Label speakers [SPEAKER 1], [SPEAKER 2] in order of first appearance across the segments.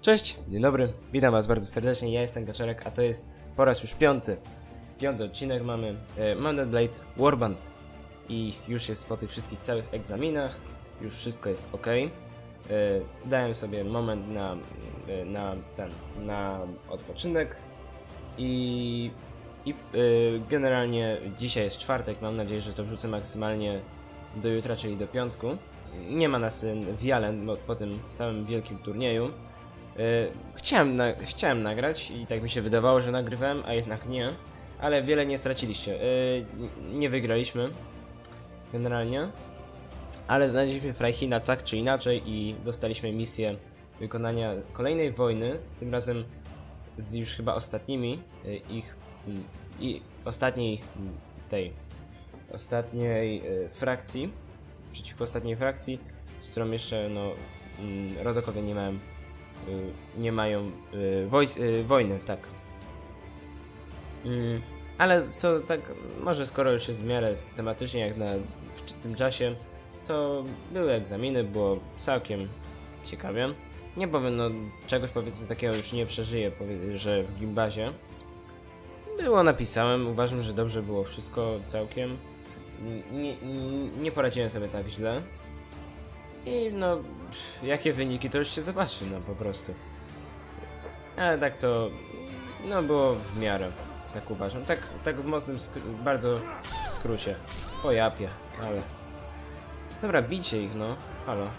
[SPEAKER 1] Cześć, dzień dobry, witam was bardzo serdecznie, ja jestem Gaczerek, a to jest po raz już piąty. Piąty odcinek mamy e, Mandate Blade Warband i już jest po tych wszystkich całych egzaminach, już wszystko jest ok. E, dałem sobie moment na, e, na ten, na odpoczynek i, i e, generalnie dzisiaj jest czwartek, mam nadzieję, że to wrzucę maksymalnie do jutra, czyli do piątku. Nie ma nas e, wiele bo- po tym całym wielkim turnieju. E, Chciałem, na, chciałem nagrać i tak mi się wydawało, że nagrywałem, a jednak nie. Ale wiele nie straciliście. N- Nie wygraliśmy. Generalnie. Ale znaleźliśmy Frajchina tak czy inaczej i dostaliśmy misję wykonania kolejnej wojny. Tym razem z już chyba ostatnimi e, ich mm, i ostatniej mm, tej ostatniej frakcji przeciwko ostatniej frakcji, z którą jeszcze no mm, Rodokowie nie y, nie mają y, y, wojny, tak. Mm, ale co tak, może skoro już jest w miarę tematycznie jak na w tym czasie, to były egzaminy, było całkiem ciekawie. Nie powiem, no czegoś powiedzmy takiego już nie przeżyję, że w gimbazie. Było, napisałem, uważam, że dobrze było wszystko całkiem. Nie, nie poradziłem sobie tak źle. I no, jakie wyniki to już się zobaczy, no po prostu. Ale tak to, no było w miarę, tak uważam. Tak, tak w mocnym, skr- bardzo skrócie. Po japie, ale... Dobra, bicie ich, no. Halo.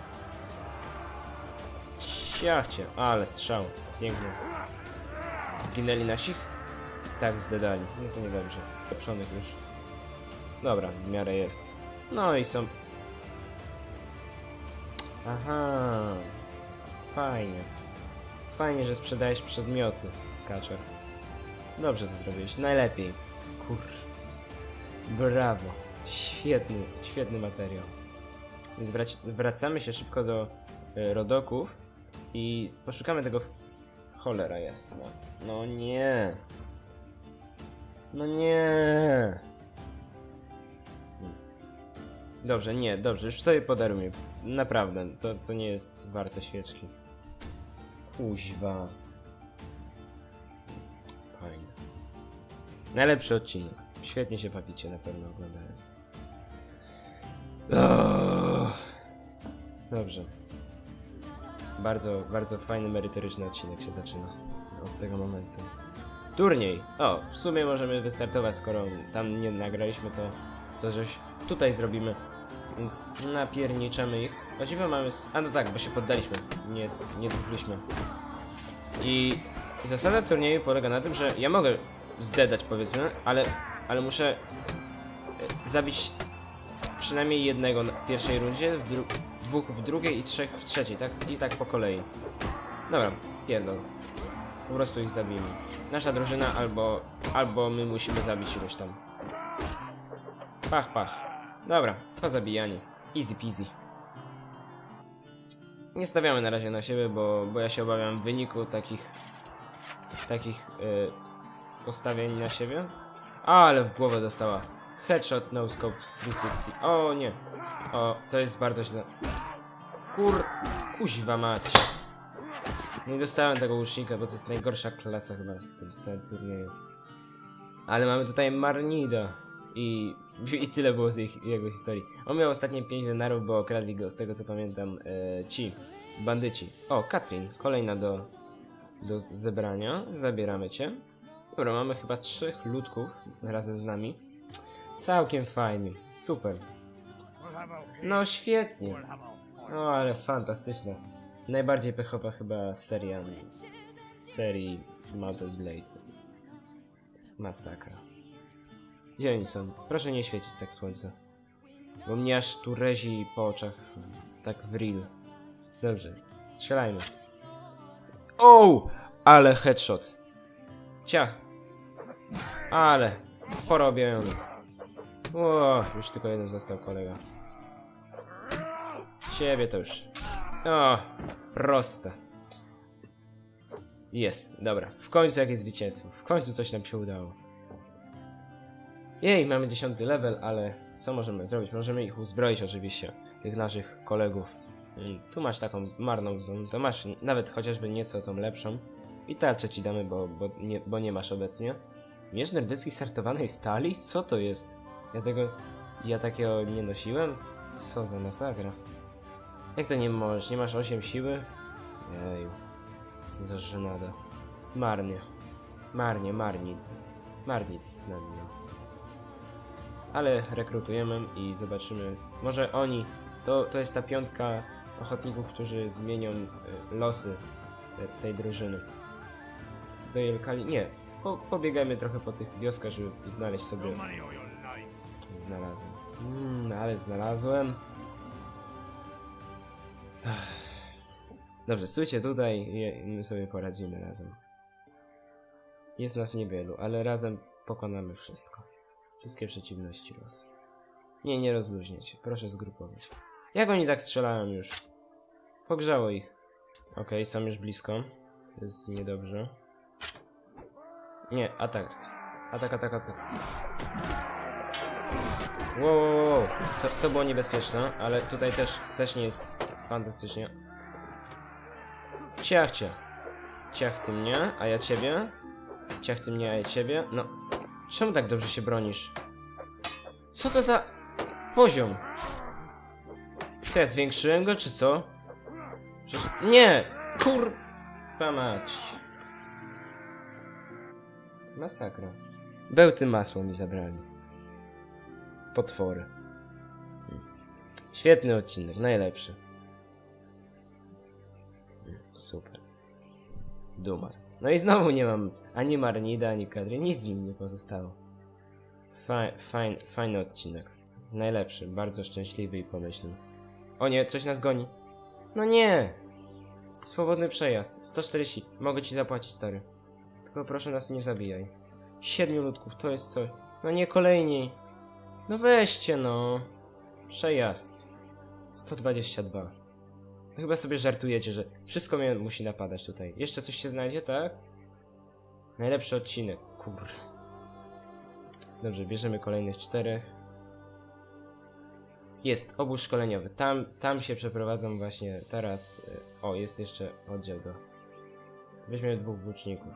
[SPEAKER 1] Ciachcie, ale strzał. Piękny. Zginęli nasi? Tak, zdedali. No to niedobrze. Lepszonych już. Dobra, w miarę jest. No i są... Aha. Fajnie. Fajnie, że sprzedajesz przedmioty, Kaczor. Dobrze to zrobiłeś. Najlepiej. Kur... Brawo. Świetny, świetny materiał. Więc wrac wracamy się szybko do y, Rodoków i poszukamy tego... Cholera jasna. No nie. No nie. Dobrze, nie, dobrze, już sobie podaruję. Naprawdę, to, to nie jest warte świeczki. Kuźwa. Fajnie. Najlepszy odcinek. Świetnie się bawicie na pewno oglądając. Dobrze. Bardzo, bardzo fajny, merytoryczny odcinek się zaczyna. Od tego momentu. Turniej! O, w sumie możemy wystartować, skoro tam nie nagraliśmy, to co żeś tutaj zrobimy. Więc napierniczemy ich. Właściwie mamy... A no tak, bo się poddaliśmy. Nie, nie długliśmy. I zasada turnieju polega na tym, że ja mogę zdedać powiedzmy, ale, ale muszę e, zabić przynajmniej jednego w pierwszej rundzie, w dwóch w drugiej i trzech w trzeciej, tak? I tak po kolei. Dobra, pierdol. Po prostu ich zabijmy. Nasza drużyna albo, albo my musimy zabić iluś tam. Pach, pach. Dobra, to zabijanie. Easy peasy. Nie stawiamy na razie na siebie, bo, bo ja się obawiam wyniku takich takich y, postawień na siebie. Ale w głowę dostała. Headshot, no scope 360. O nie. O, to jest bardzo źle. Kur... Kuźwa mać. Nie dostałem tego łucznika, bo to jest najgorsza klasa chyba w tym całym turnieju. Ale mamy tutaj Marnida. I, I tyle było z ich, jego historii. On miał ostatnie 5 denarów, bo okradli go, z tego co pamiętam, e, ci bandyci. O, Katrin, kolejna do, do zebrania. Zabieramy cię. Dobra, mamy chyba trzech ludków razem z nami. Całkiem fajnie, super. No świetnie. No ale fantastyczne. Najbardziej pechowa chyba seria z serii Mountain Blade. Masakra. Są? Proszę nie świecić tak słońce. Bo mnie aż tu rezi po oczach, w- tak w real. Dobrze, strzelajmy. O! Ale headshot. Ciach. Ale porobiony. O, już tylko jeden został kolega. Ciebie to już. O, proste. Jest, dobra. W końcu jakieś zwycięstwo. W końcu coś nam się udało. Jej, mamy dziesiąty level, ale co możemy zrobić? Możemy ich uzbroić oczywiście, tych naszych kolegów Mm, Tu masz taką marną, to masz nawet chociażby nieco tą lepszą. I tarczę ci damy, bo, bo, nie, bo nie masz obecnie. Miecz nordycki startowanej stali? Co to jest? Ja tego... Ja takiego nie nosiłem? Co za masakra. Jak to nie możesz? Nie masz 8 siły? Jeju. Co za żenada. Marnie. Marnie, marnit. Marnit z nami. Ale rekrutujemy i zobaczymy. Może oni. To, to jest ta piątka ochotników, którzy zmienią y, losy te, tej drużyny. Do Jelkali. Nie. Po, pobiegajmy trochę po tych wioskach, żeby znaleźć sobie. Znalazłem. Mm, ale znalazłem. Dobrze, stójcie tutaj i my sobie poradzimy razem. Jest nas niewielu, ale razem pokonamy wszystko. Wszystkie przeciwności losu. Nie, nie rozluźniecie. Proszę zgrupować. Jak oni tak strzelają już? Pogrzało ich. Okej, są już blisko. To jest niedobrze. Nie, atak. Atak, atak, atak. Wow, wow, wow. To, to było niebezpieczne, ale tutaj też, też nie jest fantastycznie. Ciach cię. Ciach ty mnie, a ja ciebie. Ciach ty mnie, a ja ciebie. No, czemu tak dobrze się bronisz? Co to za poziom? Co ja zwiększyłem go, czy co? Przecież... Nie! Kurwa mać. Masakra. Bełty masło mi zabrali. Potwory. Hmm. Świetny odcinek, najlepszy. Hmm, Super. Dumar. No i znowu nie mam ani Marnida, ani Kadry, nic mi nie pozostało. Faj, fajn, fajny odcinek. Najlepszy, bardzo szczęśliwy i pomyślny. O nie, coś nas goni. No nie! Swobodny przejazd. 140. Mogę ci zapłacić, stary. Tylko proszę nas nie zabijaj. Siedmiu ludków, to jest coś. No nie, kolejni. No weźcie, no. Przejazd. 122. Chyba sobie żartujecie, że wszystko mnie musi napadać tutaj. Jeszcze coś się znajdzie, tak? Najlepszy odcinek. Kur. Dobrze, bierzemy kolejnych czterech. Jest obóz szkoleniowy. Tam, tam się przeprowadzam właśnie teraz. y, O, jest jeszcze oddział do. Weźmiemy dwóch włóczników.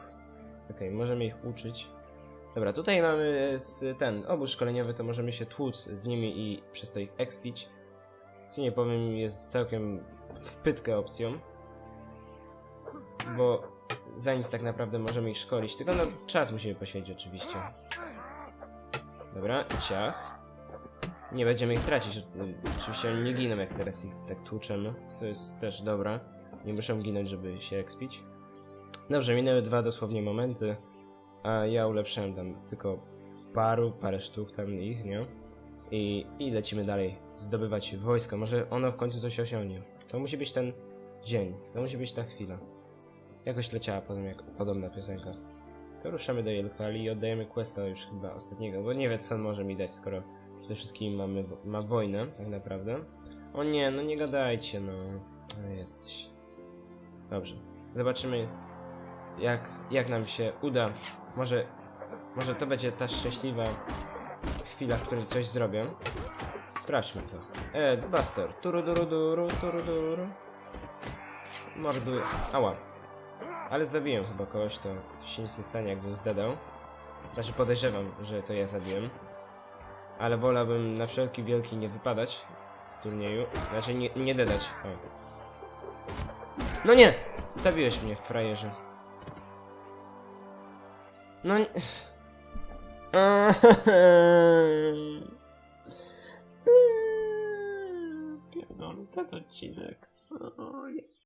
[SPEAKER 1] Okej, możemy ich uczyć. Dobra, tutaj mamy z- ten obóz szkoleniowy, to możemy się tłuc z nimi i przez to ich expić. Co nie powiem, jest całkiem wpytkę opcją. Bo za nic tak naprawdę możemy ich szkolić. Tylko no, czas musimy poświęcić oczywiście. Dobra, i ciach. Nie będziemy ich tracić. Oczywiście oni nie giną, jak teraz ich tak tłuczemy. Co jest też dobre. Nie muszą ginąć, żeby się expić. Dobrze, minęły dwa dosłownie momenty. A ja ulepszyłem tam tylko paru, parę sztuk tam ich, nie? I, I lecimy dalej zdobywać wojsko. Może ono w końcu coś osiągnie. To musi być ten dzień. To musi być ta chwila. Jakoś leciała potem jak podobna piosenka. To ruszamy do Jelkali i oddajemy questa już chyba ostatniego, bo nie wie co on może mi dać, skoro ze wszystkimi mamy, ma wojnę, tak naprawdę. O nie, no nie gadajcie, no. no jesteś. Dobrze. Zobaczymy, jak, jak nam się uda. Może, może to będzie ta szczęśliwa chwila, w której coś zrobię. Sprawdźmy to. Ed Buster. Turuduruduru, turuduru. Morduję. Ała. Ale zabiłem chyba kogoś, to się nic nie stanie, jakbym zdedał. Znaczy podejrzewam, że to ja zabiłem. Ale wolałbym na wszelki wielki nie wypadać z turnieju. Znaczy nie, nie dedać. O. No nie! Zabiłeś mnie, frajerze. No nie... Ten odcinek. Oj.